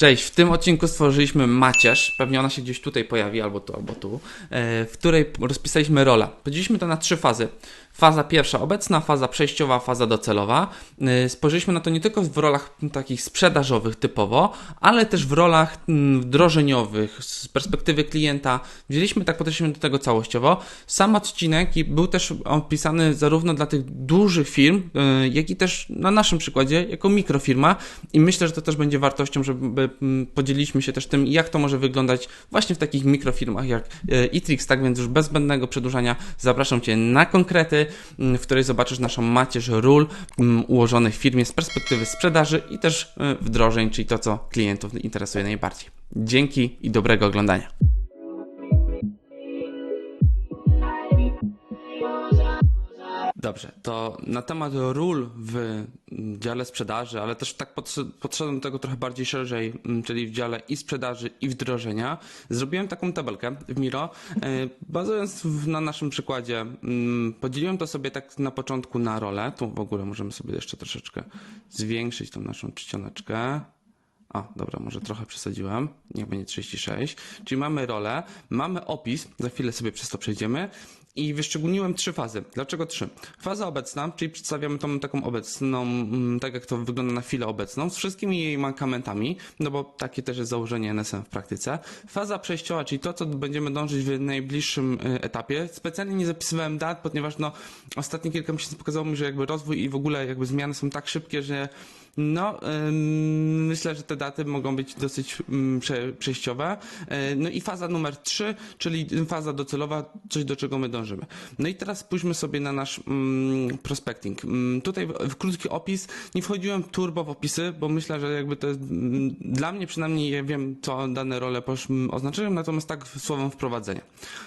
Cześć, w tym odcinku stworzyliśmy macierz, pewnie ona się gdzieś tutaj pojawi, albo tu, albo tu, e, w której rozpisaliśmy rola. Podzieliliśmy to na trzy fazy. Faza pierwsza obecna, faza przejściowa, faza docelowa. E, Spojrzeliśmy na to nie tylko w rolach takich sprzedażowych typowo, ale też w rolach mm, wdrożeniowych, z perspektywy klienta. Wzięliśmy, tak podeszliśmy do tego całościowo. Sam odcinek był też opisany zarówno dla tych dużych firm, e, jak i też na naszym przykładzie, jako mikrofirma i myślę, że to też będzie wartością, żeby mm, podzieliliśmy się też tym, jak to może wyglądać właśnie w takich mikrofirmach jak e, Itrix, tak więc już bez zbędnego przedłużania zapraszam Cię na konkrety, mm, w której zobaczysz naszą macierz ról mm, ułożonych w firmie z perspektywy sprzedaży i też e, wdrożeń, czyli to, co klientów interesuje najbardziej. Dzięki i dobrego oglądania. Dobrze, to na temat ról w dziale sprzedaży, ale też tak podsz- podszedłem do tego trochę bardziej szerzej, mm, czyli w dziale i sprzedaży, i wdrożenia. Zrobiłem taką tabelkę w Miro. E, Bazując na naszym przykładzie, mm, podzieliłem to sobie tak na początku na role. Tu w ogóle możemy sobie jeszcze troszeczkę zwiększyć tą naszą czcioneczkę. A, dobra, może trochę przesadziłem. Niech będzie 36. Czyli mamy rolę, mamy opis, za chwilę sobie przez to przejdziemy. I wyszczególniłem trzy fazy. Dlaczego trzy? Faza obecna, czyli przedstawiamy tą taką obecną, mm, tak jak to wygląda na chwilę obecną, z wszystkimi jej mankamentami, no bo takie też jest założenie NSM w praktyce. Faza przejściowa, czyli to, co będziemy dążyć w najbliższym y, etapie. Specjalnie nie zapisywałem dat, ponieważ no, ostatnie kilka miesięcy pokazało mi, że jakby rozwój i w ogóle jakby zmiany są tak szybkie, że no, myślę, że te daty mogą być dosyć prze, przejściowe. E, No i faza numer 3, czyli faza docelowa, coś do czego my dążymy. No i teraz spójrzmy sobie na nasz mm, prospecting. Mm, Tutaj w, krótki opis, nie wchodziłem turbo w opisy, bo myślę, że jakby to jest, mm, dla mnie przynajmniej ja wiem, co dane role mm, oznaczają, natomiast tak słowem wprowadzenia.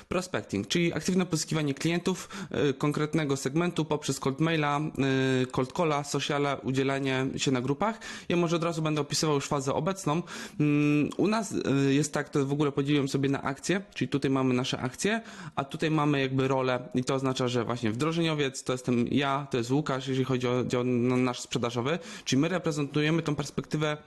Prospecting, czyli aktywne pozyskiwanie klientów y, konkretnego segmentu poprzez cold maila, y, cold calla, sociala, udzielanie się na grupach. Ja może od razu będę opisywał już fazę obecną. Mm, U nas y, jest tak, to w ogóle podzieliłem sobie na akcje, czyli tutaj mamy nasze akcje, a tutaj mamy jakby rolę i to oznacza, że właśnie wdrożeniowiec to jestem ja, to jest Łukasz, jeżeli chodzi o dział no, nasz sprzedażowy, czyli my reprezentujemy tą perspektywę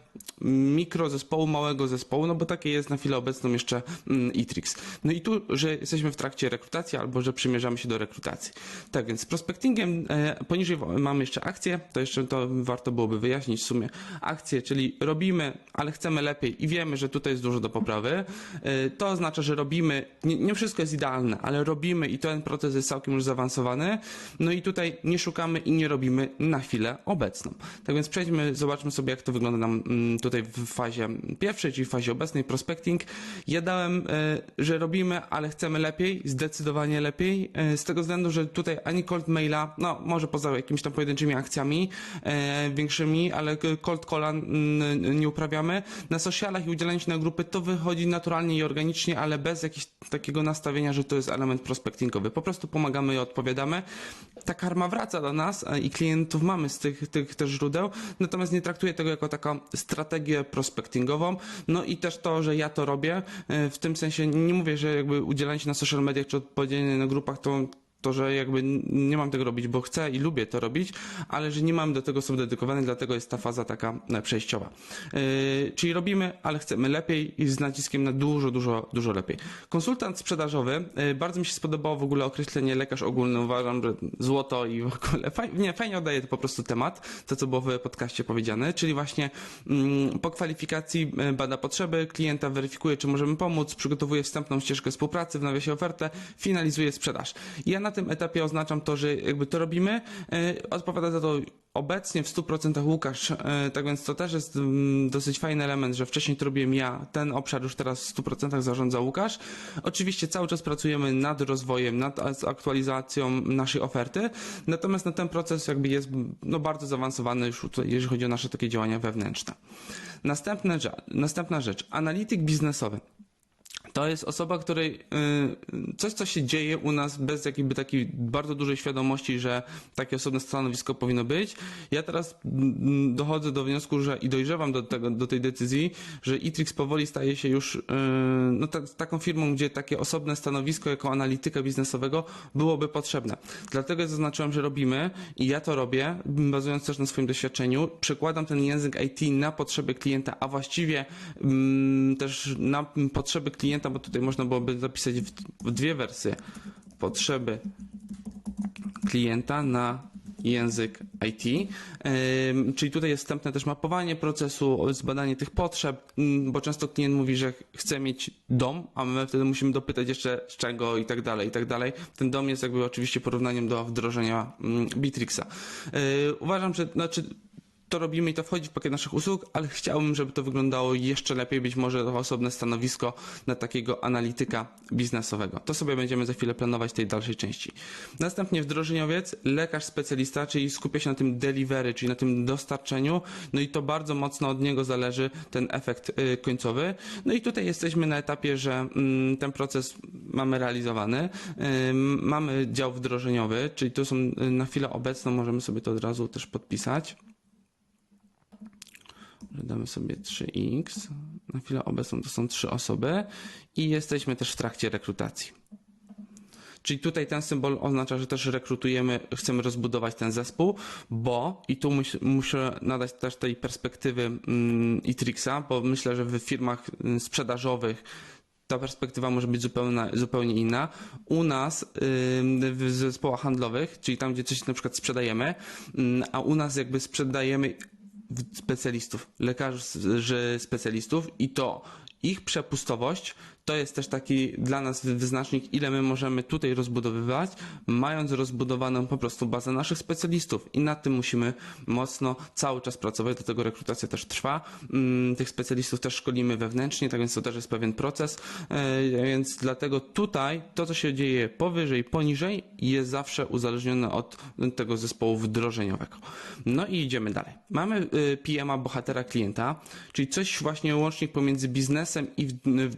mikrozespołu, małego zespołu, no bo takie jest na chwilę obecną jeszcze mm, Itrix. No i tu, że jesteśmy w trakcie rekrutacji albo że przymierzamy się do rekrutacji. Tak więc z prospectingiem e, poniżej mamy jeszcze akcje, to jeszcze to warto byłoby wyjaśnić w sumie. Akcje, czyli robimy, ale chcemy lepiej i wiemy, że tutaj jest dużo do poprawy. E, to oznacza, że robimy, nie, nie wszystko jest idealne, ale robimy i ten proces jest całkiem już zaawansowany. No i tutaj nie szukamy i nie robimy na chwilę obecną. Tak więc przejdźmy, zobaczmy sobie, jak to wygląda nam mm, tutaj w fazie pierwszej, czyli w fazie obecnej, prospecting. Ja dałem, e, że robimy, ale chcemy lepiej, zdecydowanie lepiej, e, z tego względu, że tutaj ani cold maila, no może poza jakimiś tam pojedynczymi akcjami e, ale cold calla nie uprawiamy. Na socialach i udzielaniu się na grupy to wychodzi naturalnie i organicznie, ale bez jakiegoś takiego nastawienia, że to jest element prospectingowy. Po prostu pomagamy i odpowiadamy. Ta karma wraca do nas e, i klientów mamy z tych, tych też źródeł, natomiast nie traktuję tego jako taką strategię prospectingową. No i też to, że ja to robię, e, w tym sensie nie mówię, że jakby udzielanie się na social mediach czy odpowiedzenie na grupach to to, że jakby nie mam tego robić, bo chcę i lubię to robić, ale że nie mam do tego osoby dedykowanej, dlatego jest ta faza taka e, przejściowa. Yy, czyli robimy, ale chcemy lepiej i z naciskiem na dużo, dużo, dużo lepiej. Konsultant sprzedażowy, yy, bardzo mi się spodobało w ogóle określenie lekarz ogólny, uważam, że złoto i w ogóle fajnie, nie, fajnie oddaje to po prostu temat, to co było w podcaście powiedziane, czyli właśnie mm, po kwalifikacji bada potrzeby klienta, weryfikuje, czy możemy pomóc, przygotowuje wstępną ścieżkę współpracy, w nawiasie ofertę, finalizuje sprzedaż. Ja na tym etapie oznaczam to, że jakby to robimy, e, odpowiada za to obecnie w 100% Łukasz, e, tak więc to też jest mm, dosyć fajny element, że wcześniej to robiłem ja, ten obszar już teraz w 100% zarządza Łukasz. Oczywiście cały czas pracujemy nad rozwojem, nad aktualizacją naszej oferty, natomiast no, ten proces jakby jest no, bardzo zaawansowany już tutaj, jeżeli chodzi o nasze takie działania wewnętrzne. Następna rzecz, następna rzecz, analityk biznesowy. To jest osoba, której y, coś, co się dzieje u nas bez jakby takiej bardzo dużej świadomości, że takie osobne stanowisko powinno być. Ja teraz mm, dochodzę do wniosku, że i dojrzewam do, tego, do tej decyzji, że Itrix powoli staje się już y, no, ta, taką firmą, gdzie takie osobne stanowisko jako analityka biznesowego byłoby potrzebne. Dlatego zaznaczyłem, że robimy i ja to robię, bazując też na swoim doświadczeniu. Przekładam ten język IT na potrzeby klienta, a właściwie mm, też na potrzeby klienta, bo tutaj można byłoby zapisać w, dwie wersje. Potrzeby klienta na język IT. Czyli tutaj jest wstępne też mapowanie procesu, zbadanie tych potrzeb, ym, bo często klient mówi, że chce mieć dom, a my wtedy musimy dopytać jeszcze z czego i tak dalej, i tak dalej. Ten dom jest jakby oczywiście porównaniem do wdrożenia Bitrixa. Yy, Uważam, że znaczy to robimy i to wchodzi w pakiet naszych usług, ale chciałbym, żeby to wyglądało jeszcze lepiej, być może to osobne stanowisko na takiego analityka biznesowego. To sobie będziemy za chwilę planować w tej dalszej części. Następnie wdrożeniowiec, lekarz specjalista, czyli skupia się na tym delivery, czyli na tym dostarczeniu, no i to bardzo mocno od niego zależy ten efekt y, końcowy. No i tutaj jesteśmy na etapie, że mm, ten proces mamy realizowany. Mamy dział wdrożeniowy, czyli tu są y, na chwilę obecną, możemy sobie to od razu też podpisać damy sobie 3x. Na chwilę obecną to są trzy osoby i jesteśmy też w trakcie rekrutacji. Czyli tutaj ten symbol oznacza, że też rekrutujemy, chcemy rozbudować ten zespół, bo i tu mus, muszę nadać też tej perspektywy mm, Itrixa, bo myślę, że w firmach mm, sprzedażowych ta perspektywa może być zupełnie, zupełnie inna. U nas w zespołach handlowych, czyli tam, gdzie coś na przykład sprzedajemy, ym, a u nas jakby sprzedajemy specjalistów, lekarzy specjalistów i to ich przepustowość to jest też taki dla nas wyznacznik, ile my możemy tutaj rozbudowywać, mając rozbudowaną po prostu bazę naszych specjalistów i nad tym musimy mocno cały czas pracować, do tego rekrutacja też trwa. Mm, Tych specjalistów też szkolimy wewnętrznie, tak więc to też jest pewien proces, E, więc dlatego tutaj to, co się dzieje powyżej, poniżej jest zawsze uzależnione od tego zespołu wdrożeniowego. No i idziemy dalej. Mamy y, PMA bohatera klienta, czyli coś właśnie łącznik pomiędzy biznesem i w-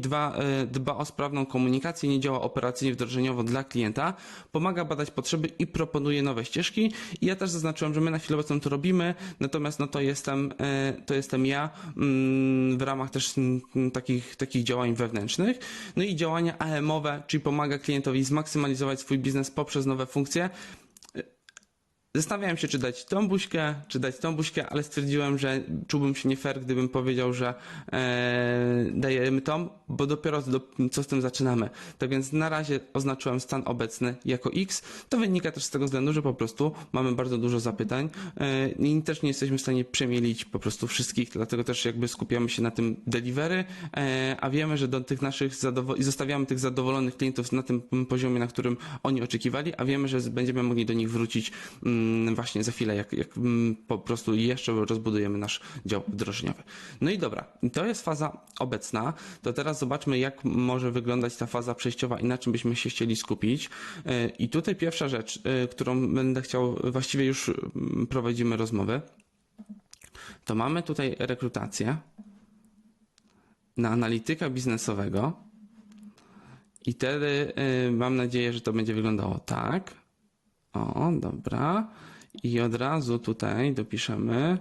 Dwa, y, dba o sprawną komunikację, nie działa operacyjnie wdrożeniowo dla klienta, pomaga badać potrzeby i proponuje nowe ścieżki. I ja też zaznaczyłem, że my na chwilę obecną to robimy, natomiast no to jestem, y, to jestem ja mm, w ramach też mm, takich, takich działań wewnętrznych. No i działania AM-owe, czyli pomaga klientowi zmaksymalizować swój biznes poprzez nowe funkcje. Zastanawiałem się, czy dać tą buźkę, czy dać tą buźkę, ale stwierdziłem, że czułbym się nie fair, gdybym powiedział, że e, dajemy tą, bo dopiero do, co z tym zaczynamy. Tak więc na razie oznaczyłem stan obecny jako X. To wynika też z tego względu, że po prostu mamy bardzo dużo zapytań e, i też nie jesteśmy w stanie przemielić po prostu wszystkich, dlatego też jakby skupiamy się na tym delivery, e, a wiemy, że do tych naszych i zostawiamy tych zadowolonych klientów na tym poziomie, na którym oni oczekiwali, a wiemy, że będziemy mogli do nich wrócić mm, właśnie za chwilę, jak, jak mm, po prostu jeszcze rozbudujemy nasz dział wdrożeniowy. No i dobra, to jest faza obecna. To teraz zobaczmy, jak może wyglądać ta faza przejściowa i na czym byśmy się chcieli skupić. E, I tutaj pierwsza rzecz, e, którą będę chciał, właściwie już mm, prowadzimy rozmowy, to mamy tutaj rekrutację na analityka biznesowego. I wtedy y, mam nadzieję, że to będzie wyglądało tak. O, dobra. I od razu tutaj dopiszemy.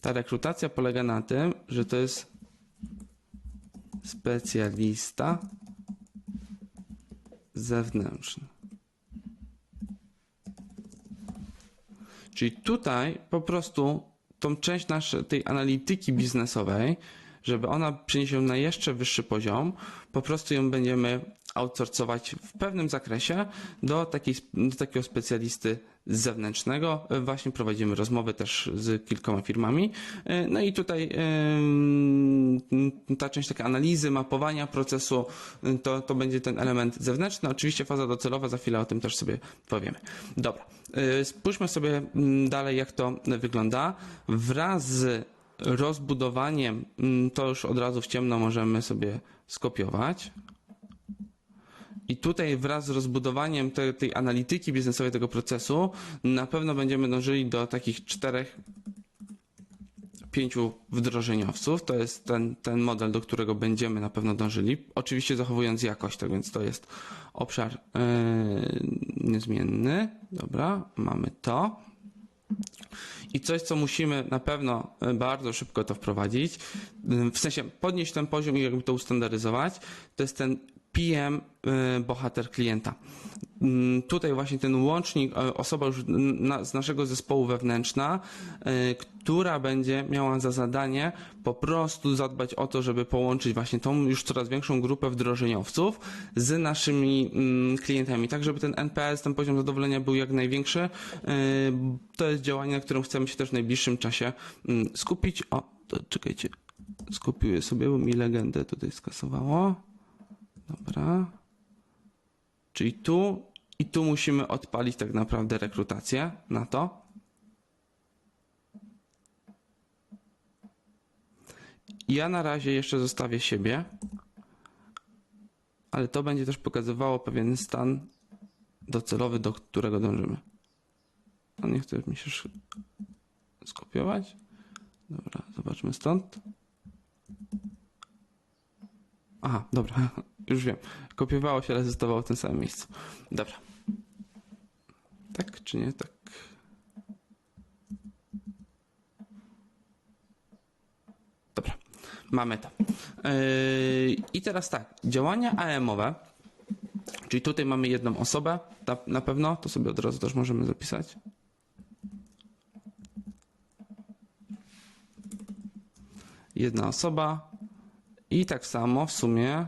Ta rekrutacja polega na tym, że to jest specjalista zewnętrzny. Czyli tutaj po prostu tą część naszej tej analityki biznesowej, żeby ona przenieść ją na jeszcze wyższy poziom, po prostu ją będziemy outsourcować w pewnym zakresie do, takiej, do takiego specjalisty zewnętrznego. Właśnie prowadzimy rozmowy też z kilkoma firmami. No i tutaj ta część takiej analizy, mapowania procesu, to, to będzie ten element zewnętrzny. Oczywiście faza docelowa, za chwilę o tym też sobie powiemy. Dobra, y, spójrzmy sobie mm, dalej, jak to wygląda. Wraz z rozbudowaniem, mm, to już od razu w ciemno możemy sobie skopiować. I tutaj wraz z rozbudowaniem te, tej analityki biznesowej tego procesu, na pewno będziemy dążyli do takich czterech, pięciu wdrożeniowców. To jest ten, ten model, do którego będziemy na pewno dążyli. Oczywiście zachowując jakość, tak więc to jest obszar yy, niezmienny. Dobra, mamy to. I coś, co musimy na pewno e, bardzo szybko to wprowadzić, w sensie podnieść ten poziom i jakby to ustandaryzować, to jest ten PM y, bohater klienta. Mm, Tutaj właśnie ten łącznik, e, osoba już na, z naszego zespołu wewnętrzna, y, która będzie miała za zadanie po prostu zadbać o to, żeby połączyć właśnie tą już coraz większą grupę wdrożeniowców z naszymi mm, klientami, tak żeby ten NPS, ten poziom zadowolenia był jak największy. Y, To jest działanie, na którym chcemy się też w najbliższym czasie mm, skupić. O, to czekajcie, skupiłem sobie, bo mi legendę tutaj skasowało. Dobra. Czyli tu i tu musimy odpalić tak naprawdę rekrutację na to. Ja na razie jeszcze zostawię siebie, ale to będzie też pokazywało pewien stan docelowy, do którego dążymy. A nie chce mi się skopiować. Dobra, zobaczmy stąd. Aha, dobra, już wiem. Kopiowało się, ale zostawało w tym samym miejscu. Dobra. Tak czy nie? Tak. Dobra, mamy to. Yy, I teraz tak, działania AM-owe, czyli tutaj mamy jedną osobę, na, na pewno, to sobie od razu też możemy zapisać. Jedna osoba i tak samo w sumie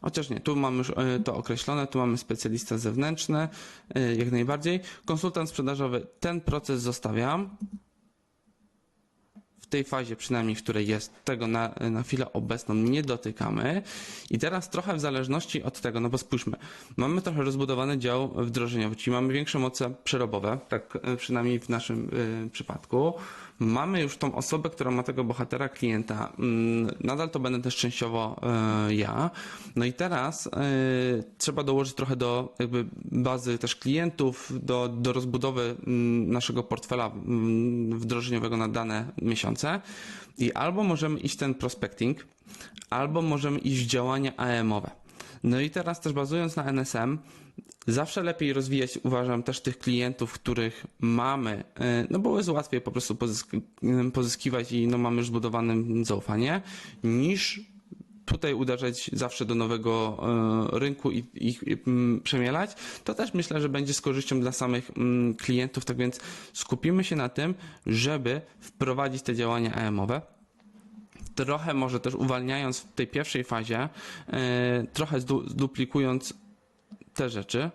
Chociaż nie, tu mamy już e, to określone, tu mamy specjalista zewnętrzny, e, jak najbardziej. Konsultant sprzedażowy, ten proces zostawiam. W tej fazie przynajmniej, w której jest, tego na, na chwilę obecną nie dotykamy. I teraz trochę w zależności od tego, no bo spójrzmy, mamy trochę rozbudowany dział wdrożeniowy, czyli mamy większe moce przerobowe, tak e, przynajmniej w naszym y, przypadku. Mamy już tą osobę, która ma tego bohatera klienta. Mm, Nadal to będę też częściowo e, ja. No i teraz e, trzeba dołożyć trochę do jakby bazy też klientów, do, do rozbudowy mm, naszego portfela mm, wdrożeniowego na dane miesiące. I albo możemy iść ten prospecting, albo możemy iść w działania AM-owe. No i teraz też bazując na NSM, zawsze lepiej rozwijać, uważam, też tych klientów, których mamy, e, no bo jest łatwiej po prostu pozysk- pozyskiwać i no mamy już zbudowane zaufanie, niż tutaj uderzać zawsze do nowego e, rynku i ich przemielać, to też myślę, że będzie z korzyścią dla samych klientów, tak więc skupimy się na tym, żeby wprowadzić te działania AM-owe, trochę może też uwalniając w tej pierwszej fazie, e, trochę zduplikując te rzeczy.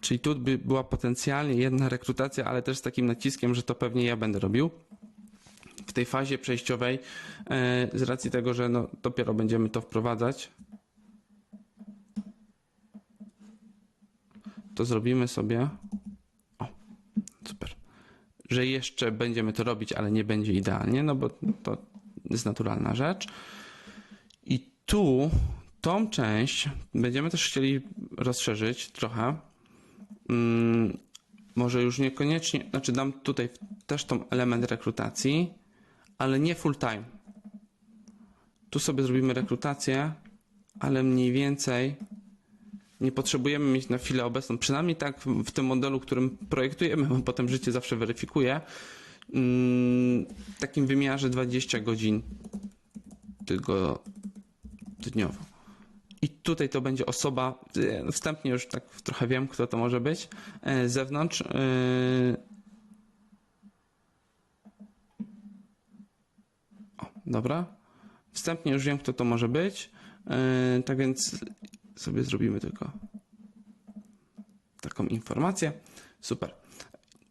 Czyli tu by była potencjalnie jedna rekrutacja, ale też z takim naciskiem, że to pewnie ja będę robił. W tej fazie przejściowej, e, z racji tego, że no, dopiero będziemy to wprowadzać, to zrobimy sobie. O, super że jeszcze będziemy to robić, ale nie będzie idealnie, no bo to jest naturalna rzecz. I tu tą część będziemy też chcieli rozszerzyć trochę. Mm, może już niekoniecznie, znaczy dam tutaj też tą element rekrutacji, ale nie full time. Tu sobie zrobimy rekrutację, ale mniej więcej nie potrzebujemy mieć na chwilę obecną, przynajmniej tak w, tym modelu, którym projektujemy, bo potem życie zawsze weryfikuje, mm, w takim wymiarze 20 godzin tygodniowo. I tutaj to będzie osoba, e, wstępnie już tak trochę wiem, kto to może być, e, z zewnątrz. e, O, dobra. Wstępnie już wiem, kto to może być. Tak więc sobie zrobimy tylko taką informację. Super.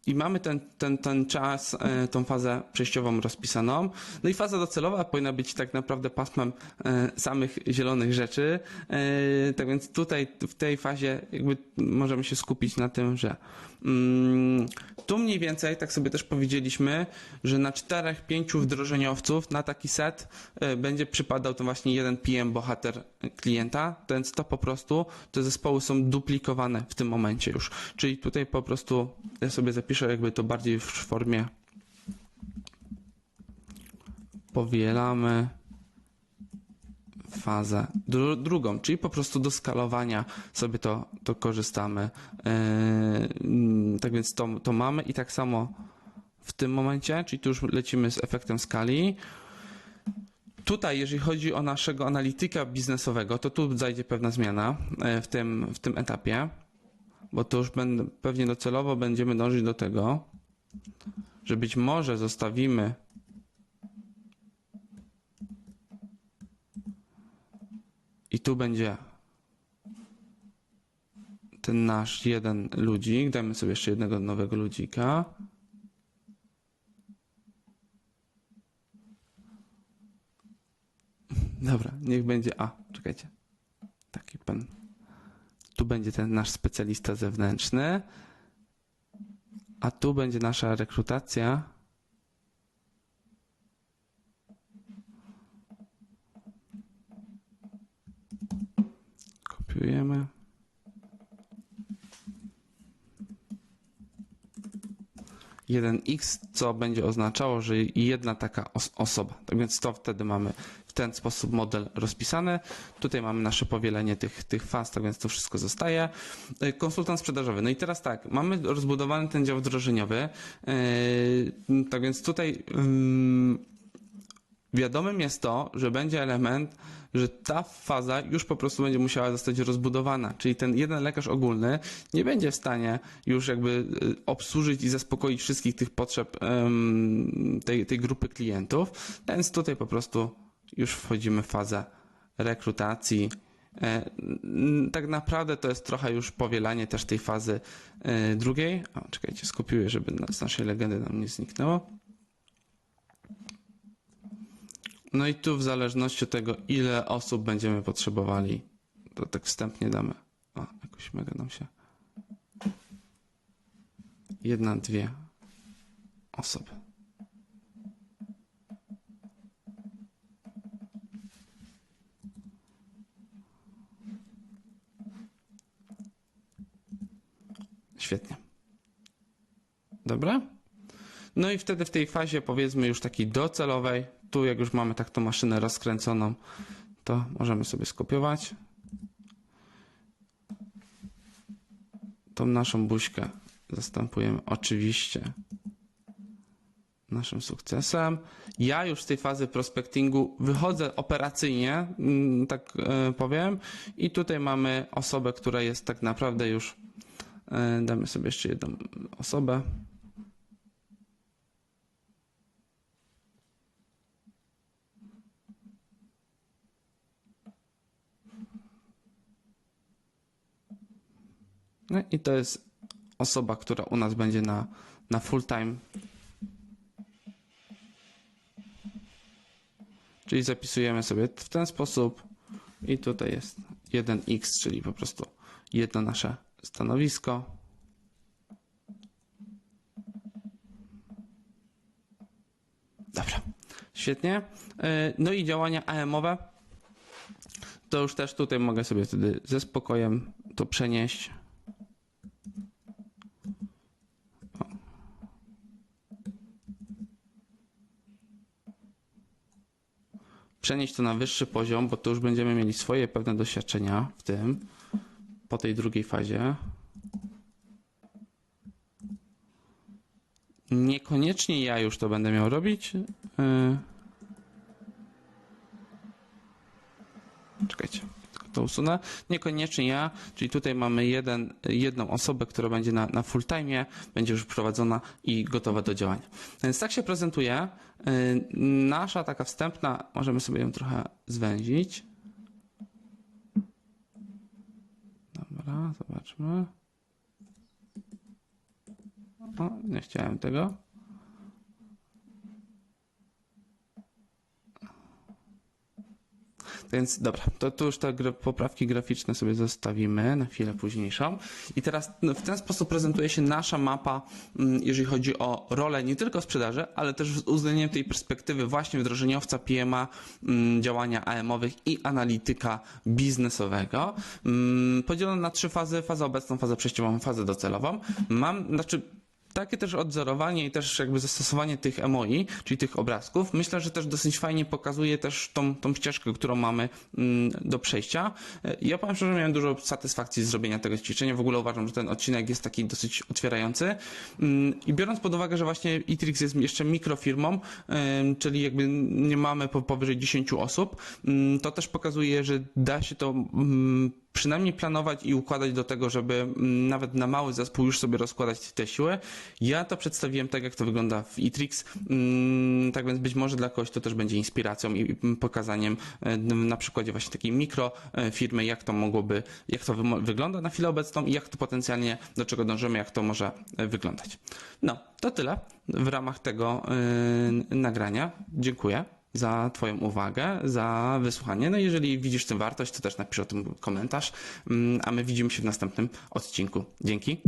I mamy ten, ten, ten czas, e, tą fazę przejściową rozpisaną. No i faza docelowa powinna być tak naprawdę pasmem e, samych zielonych rzeczy. E, Tak więc tutaj w tej fazie jakby możemy się skupić na tym, że mm, tu mniej więcej, tak sobie też powiedzieliśmy, że na czterech, pięciu wdrożeniowców na taki set będzie przypadał to właśnie jeden PM bohater klienta, więc to po prostu te zespoły są duplikowane w tym momencie już. Czyli tutaj po prostu ja sobie zapiszę napiszę jakby to bardziej w formie powielamy fazę dru drugą, czyli po prostu do skalowania sobie to, to korzystamy. Yy, tak więc to, to mamy i tak samo w tym momencie, czyli tu już lecimy z efektem skali. Tutaj, jeżeli chodzi o naszego analityka biznesowego, to tu zajdzie pewna zmiana e, w tym, w tym etapie, bo to już będę, pewnie docelowo będziemy dążyć do tego, że być może zostawimy i tu będzie ten nasz jeden ludzik. Dajmy sobie jeszcze jednego nowego ludzika. Dobra, niech będzie. A, czekajcie. Taki pan. Tu będzie ten nasz specjalista zewnętrzny. A tu będzie nasza rekrutacja. Kopiujemy. Jeden x, co będzie oznaczało, że jedna taka os osoba. Tak więc to wtedy mamy w ten sposób model rozpisany. Tutaj mamy nasze powielenie tych, tych faz, tak więc to wszystko zostaje. Y, Konsultant sprzedażowy. No i teraz tak, mamy rozbudowany ten dział wdrożeniowy. Yy, tak więc tutaj ym, wiadomym jest to, że będzie element, że ta faza już po prostu będzie musiała zostać rozbudowana, czyli ten jeden lekarz ogólny nie będzie w stanie już jakby y, obsłużyć i zaspokoić wszystkich tych potrzeb tej, tej grupy klientów, więc tutaj po prostu już wchodzimy w fazę rekrutacji. E, Tak naprawdę to jest trochę już powielanie też tej fazy e, drugiej. O, czekajcie, skopiuję, żeby z naszej legendy nam nie zniknęło. No i tu w zależności od tego, ile osób będziemy potrzebowali, to tak wstępnie damy. O, jakoś mega nam się. Jedna, dwie osoby. Świetnie. Dobra? No i wtedy w tej fazie powiedzmy już takiej docelowej, tu jak już mamy tak tą maszynę rozkręconą, to możemy sobie skopiować tą naszą buźkę zastępujemy oczywiście naszym sukcesem. Ja już z tej fazy prospectingu wychodzę operacyjnie, mm, tak e, powiem, i tutaj mamy osobę, która jest tak naprawdę już, e, damy sobie jeszcze jedną osobę. No i to jest osoba, która u nas będzie na, na full time. Czyli zapisujemy sobie w ten sposób i tutaj jest 1x, czyli po prostu jedno nasze stanowisko. Dobra, świetnie. E, No i działania AM-owe. To już też tutaj mogę sobie wtedy ze spokojem to przenieść. Przenieść to na wyższy poziom, bo to już będziemy mieli swoje pewne doświadczenia w tym, po tej drugiej fazie. Niekoniecznie ja już to będę miał robić. Yy. Czekajcie, tylko to usunę. Niekoniecznie ja, czyli tutaj mamy jeden, jedną osobę, która będzie na, na full time, będzie już prowadzona i gotowa do działania. Więc tak się prezentuje. Yy, Nasza taka wstępna, możemy sobie ją trochę zwęzić. Dobra, zobaczmy. O, nie chciałem tego. Więc dobra, to tu już te poprawki graficzne sobie zostawimy na chwilę późniejszą. I teraz no, w ten sposób prezentuje się nasza mapa, mm, jeżeli chodzi o rolę nie tylko sprzedaży, ale też z uwzględnieniem tej perspektywy właśnie wdrożeniowca PMA, mm, działania AM-owych i analityka biznesowego. Mm, Podzielono na trzy fazy, fazę obecną, fazę przejściową, fazę docelową. Mam, znaczy takie też odzorowanie i też jakby zastosowanie tych emoi, czyli tych obrazków, myślę, że też dosyć fajnie pokazuje też tą, tą ścieżkę, którą mamy mm, do przejścia. E, Ja powiem szczerze, miałem dużo satysfakcji z zrobienia tego ćwiczenia. W ogóle uważam, że ten odcinek jest taki dosyć otwierający. Mm, I biorąc pod uwagę, że właśnie Itrix jest jeszcze mikrofirmą, czyli jakby nie mamy po- powyżej 10 osób, mm, to też pokazuje, że da się to przynajmniej planować i układać do tego, żeby mm, nawet na mały zespół już sobie rozkładać te siły. Ja to przedstawiłem tak, jak to wygląda w Itrix, mm, tak więc być może dla kogoś to też będzie inspiracją i pokazaniem e, na przykładzie właśnie takiej mikro e, jak to mogłoby, jak to wygląda na chwilę obecną i jak to potencjalnie, do czego dążymy, jak to może e, wyglądać. No, to tyle w ramach tego nagrania. Dziękuję za Twoją uwagę, za wysłuchanie. No jeżeli widzisz tym wartość, to też napisz o tym komentarz, Mm, a my widzimy się w następnym odcinku. Dzięki.